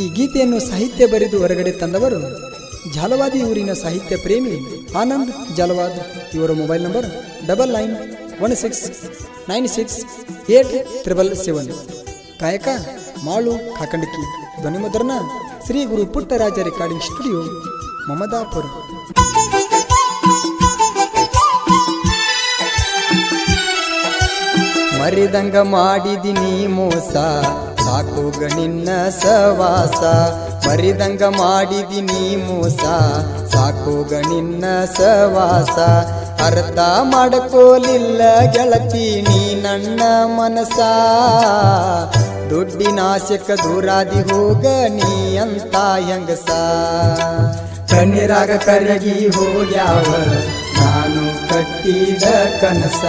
ಈ ಗೀತೆಯನ್ನು ಸಾಹಿತ್ಯ ಬರೆದು ಹೊರಗಡೆ ತಂದವರು ಜಾಲವಾದಿ ಊರಿನ ಸಾಹಿತ್ಯ ಪ್ರೇಮಿ ಆನಂದ್ ಜಾಲವಾದ್. ಇವರ mobile number double nine one six nine six eight triple seven. ಗಾಯಕ ಮಾಳು ಕಾಕಂಡಕಿ. ಧ್ವನಿಮುದ್ರಣ ಶ್ರೀ ಗುರು ಪುಟ್ಟರಾಜ ರೆಕಾರ್ಡಿಂಗ್ ಸ್ಟುಡಿಯೋ, ಮಮದಾಪುರ. ಮರಿದಂಗ ಮಾಡಿದಿನಿ ಮೋಸ. ಸಾಕುಗ ನಿನ್ನ ಸವಾಸ ಮರಿದಂಗ ಮಾಡಿದಿನಿ ಮೋಸ. ಸಾಕುಗ ನಿನ್ನ ಸವಾಸ ಅರ್ಥ ಮಾಡಕೋಲಿಲ್ಲ ಗೆಳತಿ ನೀ ನನ್ನ ಮನಸ. ದುಡ್ಡಿನ ಆಸೆಕ ದೂರಾದಿ ಹೋಗ ನೀ ಅಂತ ಹೆಂಗಸ. ಕಣ್ಣೀರಾಗ ಕರಗಿ ಹೋಗ್ಯಾವ. ನಾನು ಕಟ್ಟಿದ ಕನಸ.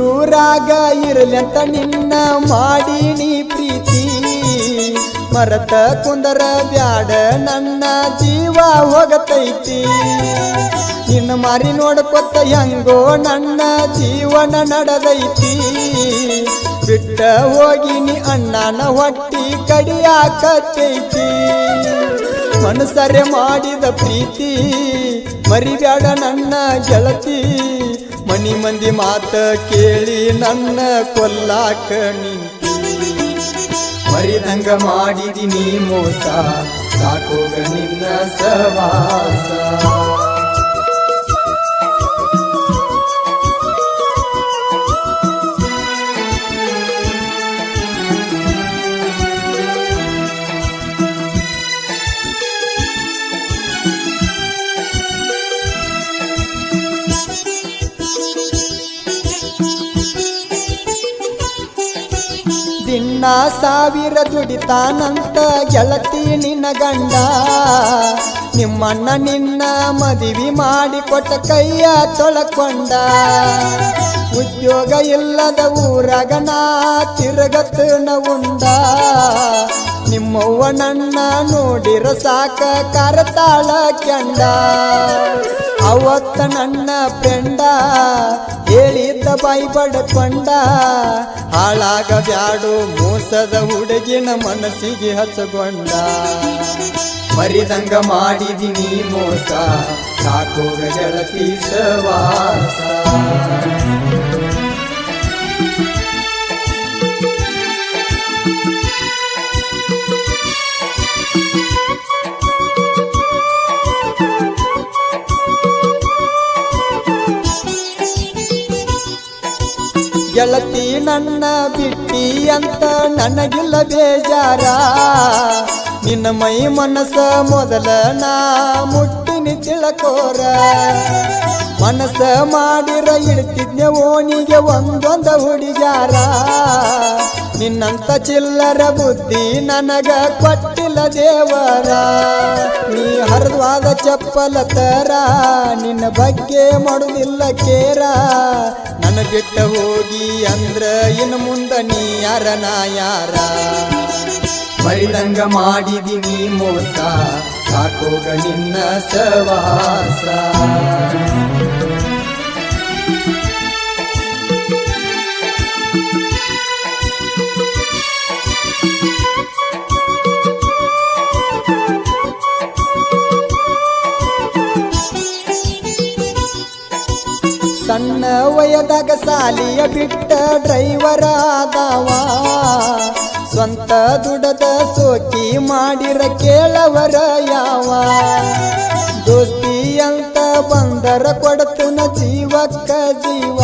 ಇದ್ದೂರಾಗ ಇರಲಂತ ನಿನ್ನ ಮಾಡೀನಿ ಪ್ರೀತಿ. ಮರತ ಕುಂದರ ಬ್ಯಾಡ, ನನ್ನ ಜೀವ ಹೋಗತೈತಿ. ನಿನ್ನ ಮಾರಿ ನೋಡ್ಕೊತ ಹೆಂಗೋ, ನನ್ನ ಜೀವನ ನಡೆದೈತಿ. ಬಿಟ್ಟ ಹೋಗಿನಿ ಅಣ್ಣನ ಹೊಟ್ಟಿ ಕಡಿಯಾಕತೈತಿ ಮನಸರೆ ಮಾಡಿದ ಪ್ರೀತಿ, ಮರಿಬ್ಯಾಡ ನನ್ನ ಗೆಳತಿ. ಮನಿ ಮಂದಿ ಮಾತ ಕೇಳಿ ನನ್ನ ಕೊಲ್ಲಾಕ ನಿಂತಿ. ಮರಿದಂಗ ಮಾಡಿದಿನಿ ಮೋಸ ಸಾಕೋಗ ನಿನ್ನ ಸವಾಸ. ದಿನ ಸಾವಿರ ದುಡಿತಾನಂತ ಗೆಳತಿ ನಿನ್ನ ಗಂಡ. ನಿಮ್ಮಣ್ಣ ನಿನ್ನ ಮದುವೆ ಮಾಡಿಕೊಟ್ಟ ಕೈಯ ತೊಳಕೊಂಡ. ಉದ್ಯೋಗ ಇಲ್ಲದ ಊರಗನ ನಾ ತಿರುಗತನ ಉಂಡ. ನಿಮ್ಮವ್ವ ನನ್ನ ನೋಡಿರ ಸಾಕ ಕರತಾಳ ಕೆಂಡ. ಅವತ್ತ ನನ್ನ ಫ್ರೆಂಡ, ಹೇಳಿದ್ದ ಬಾಯಿ ಪಡ್ಕೊಂಡ ಹಾಳಾಗ ಬ್ಯಾಡು ಮೋಸದ ಹುಡುಗಿನ ಮನಸ್ಸಿಗೆ ಹಚ್ಚಗೊಂಡ. ಮರಿದಂಗ ಮಾಡಿದಿನಿ ಮೋಸ ಸಾಕೋಗ ಗೆಳತಿ ಸವಾಸ ಗೆಳತಿ ನನ್ನ ಬಿಟ್ಟಿ ಅಂತ ನನಗಿಲ್ಲ ಬೇಜಾರ ನಿನ್ನ ಮೈ ಮನಸ್ಸ ಮೊದಲ ನಾ ಮುಟ್ಟಿನಿ ತಿಳಕೋರ. ಮನಸ್ಸ ಮಾಡಿರ ಇಡ್ತಿದ್ನೆ ಓನಿಗೆ ಒಂದೊಂದ ಹುಡುಗ್ಯಾರ. ನಿನ್ನಂತ ಚಿಲ್ಲರ ಬುದ್ಧಿ ನನಗ ಕೊಟ್ಟಿಲ್ಲ ದೇವರ. ನೀ ಹರಿದ್ವಾದ ಚಪ್ಪಲ ತರ, ನಿನ್ನ ಬಗ್ಗೆ ಮಾಡುದಿಲ್ಲ ಕೇರ. ನನ್ನ ಬಿಟ್ಟ ಹೋಗಿ ಅಂದ್ರ ಇನ್ನು ಮುಂದ ನೀ ಯಾರ ನಾ ಯಾರ. ಬರಿದಂಗ ಮಾಡಿದಿ ನೀ ಮೋಸ. ಸಾಕೋಗ ನಿನ್ನ ಸವಾಸ ಸಣ್ಣ ವಯದಾಗ ಸಾಲಿಯ ಬಿಟ್ಟ ಡ್ರೈವರ್ ಆದವ. ಸ್ವಂತ ದುಡದ ಸೋಕಿ ಮಾಡಿರ ಕೇಳವರ ಯಾವ? ದೋಸ್ತಿ ಅಂತ ಬಂದರ ಕೊಡತನ ಜೀವಕ್ಕ ಜೀವ.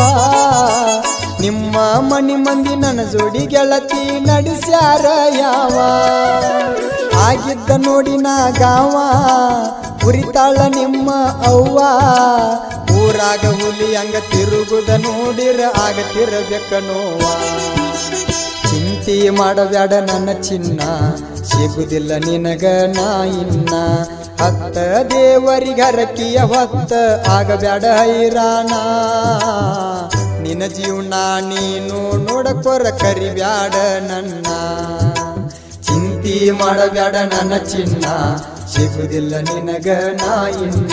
ನಿಮ್ಮ ಮನಿ ಮಂದಿ ನನ್ನ ಜೋಡಿ ಗೆಳತಿ ನಡೆಸ್ಯಾರ ಯಾವ? ಆಗಿದ್ದ ನೋಡಿ ನಾ ಗಾವ, ಉರಿತಾಳ ನಿಮ್ಮ ಅವ್ವ. ಊರಾಗ ಹುಲಿ ಹಂಗ ತಿರುಗುದ ನೋಡಿರ ಆಗ ತಿರಬೇಕ ನೋವ. ಚಿಂತೆ ಮಾಡಬ್ಯಾಡ ನನ್ನ ಚಿನ್ನ. ಸಿಗುದಿಲ್ಲ ನಿನಗ ನಾ ಇನ್ನ. ಹತ್ತ ದೇವರಿಗರಕಿಯ ಹೊತ್ತ ಆಗಬ್ಯಾಡ ಹೈರಾಣ. ನಿನ್ನ ಜೀವನ ನೀನು ನೋಡಕೊರ ಕರಿಬ್ಯಾಡ ನನ್ನ. ಚಿಂತಿ ಮಾಡಬೇಡ ನನ್ನ ಚಿನ್ನ. ಸಿಗುದಿಲ್ಲ ನಿನಗ ನಾ ಇನ್ನ.